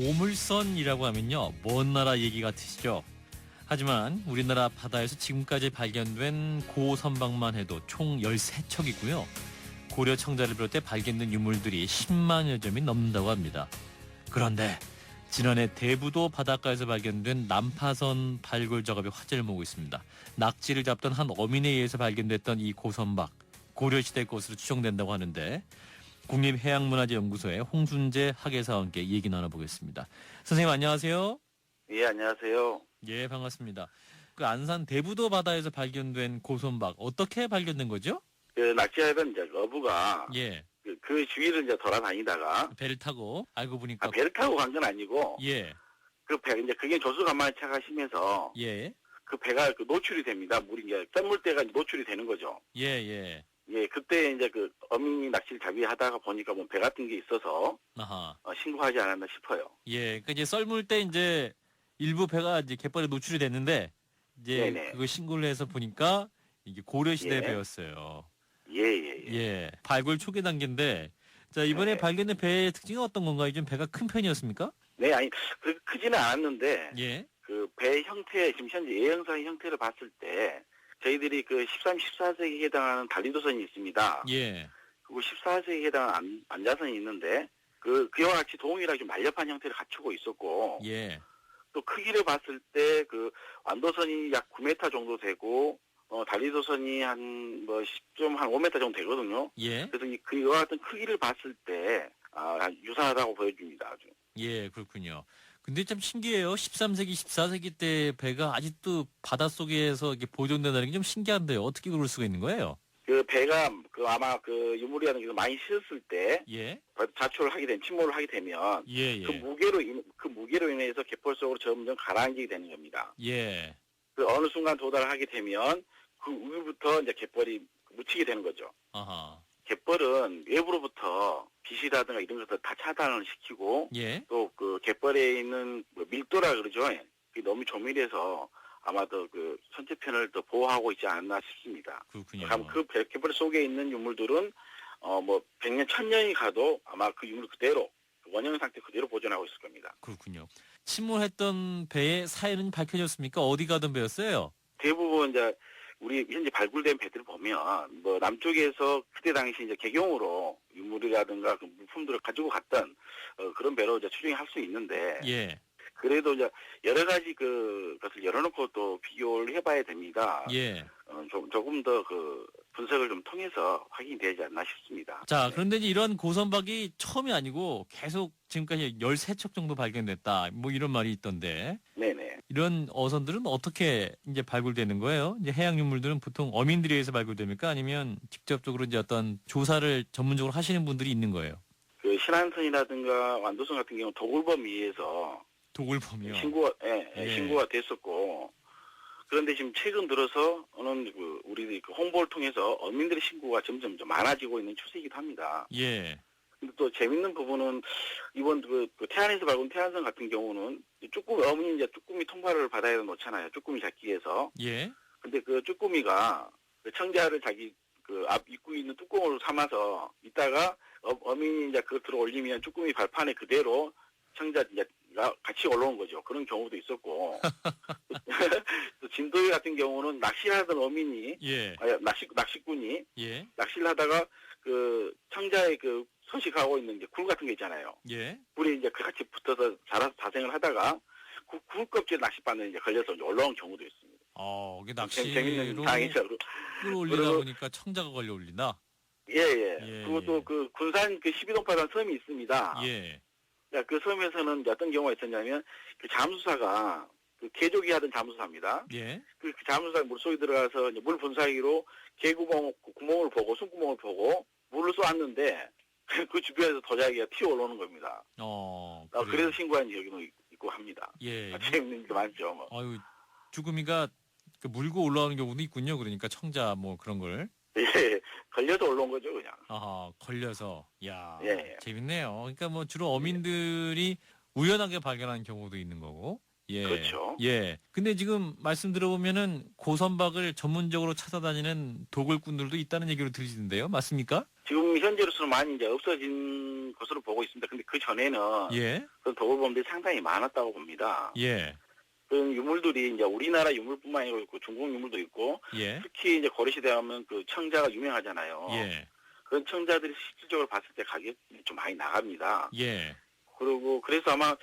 보물선이라고 하면요, 먼 나라 얘기 같으시죠? 하지만 우리나라 바다에서 지금까지 발견된 고선박만 해도 총 13척이고요. 고려 청자를 비롯해 발견된 유물들이 10만여 점이 넘는다고 합니다. 그런데 지난해 대부도 바닷가에서 발견된 남파선 발굴 작업이 화제를 모으고 있습니다. 낙지를 잡던 한 어민에 의해서 발견됐던 이 고선박, 고려시대 것으로 추정된다고 하는데 국립해양문화재연구소의 홍순재 학예사와 함께 얘기 나눠보겠습니다. 선생님 안녕하세요. 예, 안녕하세요. 예, 반갑습니다. 그 안산 대부도 바다에서 발견된 고선박 어떻게 발견된 거죠? 그 낙지해변 이제 어부가 예, 그, 그 주위를 이제 돌아다니다가 배를 타고 알고 보니까 아, 배를 타고 간 건 아니고 예, 그 배 이제 그게 조수 간만에 차가 심해서 예, 그 배가 그 노출이 됩니다. 물이 이제 이제 노출이 되는 거죠. 예, 예. 예, 그때 이제 그 어민이 낚시를 잡이 하다가 보니까 뭐 배 같은 게 있어서 아하. 어, 신고하지 않았나 싶어요. 예, 그 이제 썰물 때 이제 일부 배가 이제 갯벌에 노출이 됐는데 이제 네네. 그거 신고를 해서 보니까 이게 고려 시대 예. 배였어요. 예, 예, 예. 예, 발굴 초기 단계인데 자 이번에 네. 발견된 배의 특징이 어떤 건가요? 좀 배가 큰 편이었습니까? 네, 아니 그 크지는 않았는데 예, 그 배 형태 지금 현재 예형상의 형태를 봤을 때 저희들이 그 13, 14세기에 해당하는 달리도선이 있습니다. 예, 그리고 14세기에 해당하는 안, 안자선이 있는데 그 그와 같이 동일하게 좀 날렵한 형태를 갖추고 있었고 예, 또 크기를 봤을 때 그 완도선이 약 9m 정도 되고 어 달리도선이 한뭐좀한 5m 정도 되거든요. 예, 그래서 이 그와 같은 크기를 봤을 때 아, 유사하다고 보여줍니다. 아주. 예, 그렇군요. 근데 참 신기해요. 13세기, 14세기 때 배가 아직도 바닷속에서 이렇게 보존된다는 게 좀 신기한데요. 어떻게 그럴 수가 있는 거예요? 그 배가 그 아마 그 유물이라는 게 많이 실었을 때 예, 자초를 하게 된 침몰을 하게 되면 예, 그 예, 무게로 인, 그 무게로 인해서 갯벌 속으로 점점 가라앉게 되는 겁니다. 예, 그 어느 순간 도달하게 되면 그 위부터 이제 갯벌이 묻히게 되는 거죠. 아하, 갯벌은 외부로부터 빛이라든가 이런 것들 다 차단을 시키고 예, 또 그 갯벌에 있는 뭐 밀도라 그러죠. 그게 너무 조밀해서 아마도 그 선체편을 더 보호하고 있지 않나 싶습니다. 그렇군요. 그럼 그 배- 갯벌 속에 있는 유물들은 어 뭐 100년, 1000년이 가도 아마 그 유물 그대로 그 원형 상태 그대로 보존하고 있을 겁니다. 그렇군요. 침몰했던 배의 사연은 밝혀졌습니까? 어디 가던 배였어요? 대부분 이제 우리 현재 발굴된 배들 보면 뭐 남쪽에서 그때 당시 이제 개경으로 유 물이라든가 그 물품들을 가지고 갔던 어, 그런 배로 이제 추정이 할 수 있는데 예, 그래도 이제 여러 가지 그 것을 열어놓고 또 비교를 해봐야 됩니다. 예. 어, 좀, 조금 더 그 분석을 좀 통해서 확인이 되지 않나 싶습니다. 자, 그런데 이제 이런 고선박이 처음이 아니고 계속 지금까지 13척 정도 발견됐다. 뭐 이런 말이 있던데. 이런 어선들은 어떻게 이제 발굴되는 거예요? 이제 해양 유물들은 보통 어민들에 의해서 발굴됩니까? 아니면 직접적으로 이제 어떤 조사를 전문적으로 하시는 분들이 있는 거예요? 그 신안선이라든가 완도선 같은 경우 도굴범 위에서 도굴범이요. 신고가 예, 예, 예. 신고가 됐었고 그런데 지금 최근 들어서 어느 그 우리 그 홍보를 통해서 어민들의 신고가 점점 좀 많아지고 있는 추세이기도 합니다. 예, 근데 또 재밌는 부분은 이번 그, 그 태안에서 발굴 태안선 같은 경우는 쭈꾸미 어머니 이제 쭈꾸미 통발을 받아야 놓잖아요. 쭈꾸미 잡기 위해서. 예, 근데 그 쭈꾸미가 그 청자를 자기 그 앞 입구에 있는 뚜껑으로 삼아서 있다가 어, 어민이 이제 그걸 들어 올리면 쭈꾸미 발판에 그대로 청자 이제 가 같이 올라온 거죠. 그런 경우도 있었고 또 진도에 같은 경우는 낚시하던 어민이 예, 아, 낚시 낚시꾼이 예, 낚시를 하다가 그 청자에 그 서식하고 있는 이제 굴 같은 게 있잖아요. 예. 굴이 이제 그 같이 붙어서 자라서 자생을 하다가 그 굴 껍질 낚싯바늘 이제 걸려서 이제 올라온 경우도 있습니다. 어, 이게 재- 재밌는 낚시로 상황이죠. 끌어올리다 보니까 청자가 걸려 올린다. 예, 예. 예, 그리고 또 예. 그 군산 그 12동파산 섬이 있습니다. 예, 야, 그 섬에서는 어떤 경우가 있었냐면 그 잠수사가 그 개조기 하던 잠수사입니다. 예, 그, 그 잠수사 물속에 들어가서 이제 물 분사기로 개구멍 그 구멍을 보고 숨구멍을 보고 물을 쏘았는데 그 주변에서 도자기가 튀어 올라오는 겁니다. 어, 아. 그래서 신고한 적이 있고 합니다. 예. 아, 재밌는 게 많죠. 뭐. 아유, 주구미가 그 물고 올라오는 경우도 있군요. 그러니까 청자 뭐 그런 걸. 예, 걸려서 올라온 거죠, 그냥. 아, 걸려서. 야, 예. 재밌네요. 그러니까 뭐 주로 어민들이 우연하게 발견하는 경우도 있는 거고. 예. 그렇죠. 예. 근데 지금 말씀 들어보면은 고선박을 전문적으로 찾아다니는 도굴꾼들도 있다는 얘기로 들리는데요. 맞습니까? 지금 현재로서는 많이 이제 없어진 것으로 보고 있습니다. 근데 그 전에는 예. 그 도굴범들이 상당히 많았다고 봅니다. 예. 그런 유물들이 이제 우리나라 유물뿐만 아니고 있고 중국 유물도 있고 예. 특히 이제 고려시대 하면 그 청자가 유명하잖아요. 예. 그런 청자들이 실질적으로 봤을 때 가격이 좀 많이 나갑니다. 예. 그리고 그래서 아마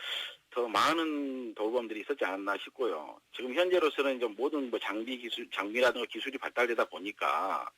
더 많은 도굴범들이 있었지 않았나 싶고요. 지금 현재로서는 이제 모든 뭐 장비 기술, 장비라든가 기술이 발달되다 보니까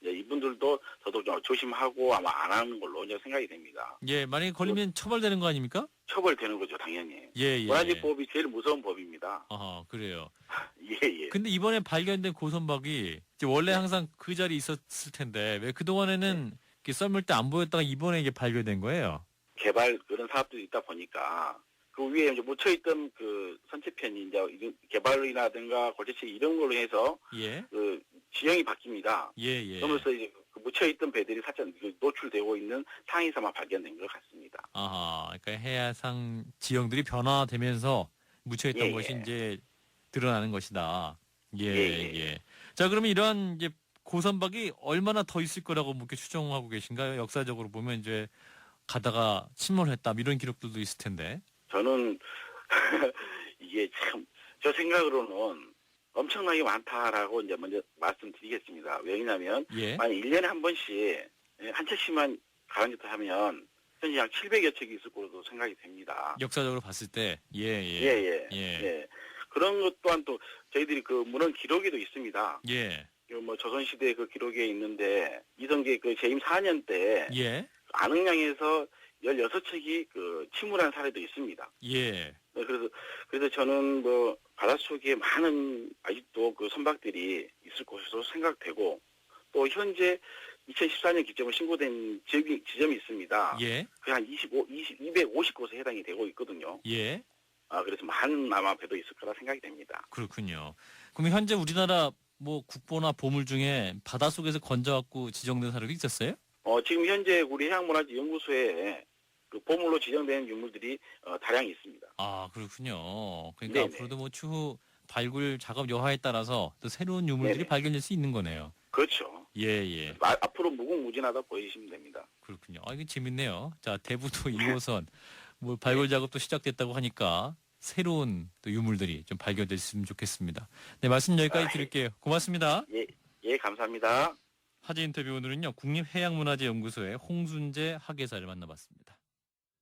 이제 이분들도 더더욱 좀 조심하고 아마 안 하는 걸로 이제 생각이 됩니다. 예. 만약에 걸리면 처벌되는 거 아닙니까? 처벌되는 거죠, 당연히. 예, 예. 원한지법이 제일 무서운 법입니다. 아, 그래요. 예, 예. 근데 이번에 발견된 고선박이 이제 원래 항상 그 자리에 있었을 텐데 왜 그동안에는 이렇게 썰물 때 안 보였다가 이번에 이게 발견된 거예요? 개발 그런 사업들이 있다 보니까 그 위에 이제 묻혀있던 그 선체편이 이제 개발이라든가 골재치 이런 걸로 해서 예. 그 지형이 바뀝니다. 예, 예. 그러면서 이제 그 묻혀있던 배들이 살짝 그 노출되고 있는 상황에서만 발견된 것 같습니다. 아하, 그러니까 해야상 지형들이 변화되면서 묻혀있던 예, 것이 예. 이제 드러나는 것이다. 예, 예, 예. 예. 자, 그러면 이러한 이제 고선박이 얼마나 더 있을 거라고 뭐 이렇게 추정하고 계신가요? 역사적으로 보면 이제 가다가 침몰했다 뭐 이런 기록들도 있을 텐데. 저는 이게 참 저 생각으로는 엄청나게 많다라고 이제 먼저 말씀드리겠습니다. 왜냐하면 예. 만약 1년에 한 번씩 예, 한 척씩만 가랑짓을 하면 현재 약 700여 척이 있을 거로 생각이 됩니다. 역사적으로 봤을 때. 예, 예. 예, 예. 예. 예. 그런 것 또한 또 저희들이 그 문헌 기록에도 있습니다. 예. 이거 뭐 조선시대 그 기록에 있는데 이성계 그 재임 4년 때 예. 안흥량에서 16척이 그 침몰한 사례도 있습니다. 예. 네, 그래서 그래서 저는 뭐 바닷속에 많은 아직도 그 선박들이 있을 것으로 생각되고 또 현재 2014년 기점으로 신고된 지역이, 지점이 있습니다. 예. 그한 25, 20, 250곳에 해당이 되고 있거든요. 예. 아 그래서 많은 아마 배도 있을 거라 생각이 됩니다. 그렇군요. 그럼 현재 우리나라 뭐 국보나 보물 중에 바닷속에서 건져갖고 지정된 사례도 있었어요? 어 지금 현재 우리 해양문화재 연구소에 그 보물로 지정된 유물들이 어, 다량이 있습니다. 아, 그렇군요. 그러니까 네네. 앞으로도 뭐 추후 발굴 작업 여하에 따라서 또 새로운 유물들이 네네. 발견될 수 있는 거네요. 그렇죠. 예, 예. 아, 앞으로 무궁무진하다 보이시면 됩니다. 그렇군요. 아, 이거 재밌네요. 자, 대부도 2호선 뭐 발굴 작업도 시작됐다고 하니까 새로운 또 유물들이 좀 발견됐으면 좋겠습니다. 네, 말씀 여기까지 아, 드릴게요. 고맙습니다. 예, 예, 감사합니다. 화제 인터뷰 오늘은요 국립해양문화재연구소의 홍순재 학예사를 만나봤습니다.